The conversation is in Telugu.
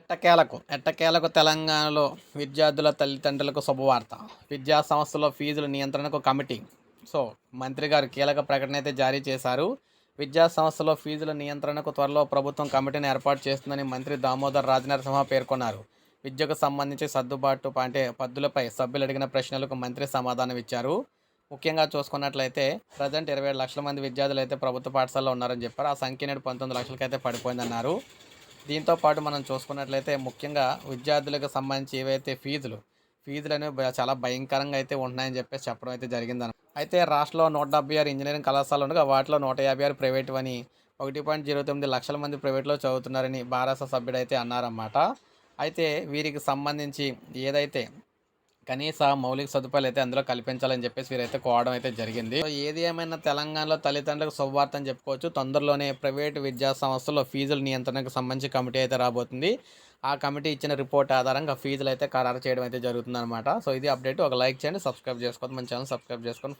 ఎట్టకేలకు ఎట్టకేలకు తెలంగాణలో విద్యార్థుల తల్లిదండ్రులకు శుభవార్త. విద్యా సంస్థల ఫీజుల నియంత్రణకు కమిటీ. సో మంత్రి గారు కీలక ప్రకటన అయితే జారీ చేశారు. విద్యా సంస్థలో ఫీజుల నియంత్రణకు త్వరలో ప్రభుత్వం కమిటీని ఏర్పాటు చేస్తుందని మంత్రి దామోదర్ రాజనరసింహ పేర్కొన్నారు. విద్యకు సంబంధించి సర్దుబాటు అంటే పద్దులపై సభ్యులు అడిగిన ప్రశ్నలకు మంత్రి సమాధానం ఇచ్చారు. ముఖ్యంగా చూసుకున్నట్లయితే ప్రజెంట్ ఇరవై ఏడు లక్షల మంది విద్యార్థులు అయితే ప్రభుత్వ పాఠశాలలో ఉన్నారని చెప్పారు. ఆ సంఖ్య నేడు పంతొమ్మిది లక్షలకైతే పడిపోయిందన్నారు. దీంతో పాటు మనం చూసుకున్నట్లయితే ముఖ్యంగా విద్యార్థులకు సంబంధించి ఏవైతే ఫీజులు ఫీజులు అనేవి చాలా భయంకరంగా అయితే ఉంటున్నాయని చెప్పేసి చెప్పడం అయితే జరిగిందని అయితే రాష్ట్రంలో నూట డెబ్బై ఆరు ఇంజనీరింగ్ కళాశాలలు ఉండగా వాటిలో నూట యాభై ఆరు ప్రైవేటు అని ఒకటి పాయింట్ జీరో తొమ్మిది లక్షల మంది ప్రైవేట్లో చదువుతున్నారని భారత సభ్యుడు అయితే అన్నారన్నమాట. అయితే వీరికి సంబంధించి ఏదైతే కనీస మౌలిక సదుపాయాలు అయితే అందులో కల్పించాలని చెప్పేసి వీరైతే కోవడం అయితే జరిగింది. సో ఏది ఏమైనా తెలంగాణలో తల్లిదండ్రులకు శుభవార్త అని చెప్పుకోవచ్చు. తొందరలోనే ప్రైవేట్ విద్యా సంస్థల్లో ఫీజుల నియంత్రణకు సంబంధించి కమిటీ అయితే రాబోతుంది. ఆ కమిటీ ఇచ్చిన రిపోర్ట్ ఆధారంగా ఫీజులు అయితే ఖరారు చేయడం అయితే జరుగుతుంది అనమాట సో ఇది అప్డేట్. ఒక లైక్ చేయండి సబ్స్క్రైబ్ చేసుకోండి మన ఛానల్ సబ్స్క్రైబ్ చేసుకొని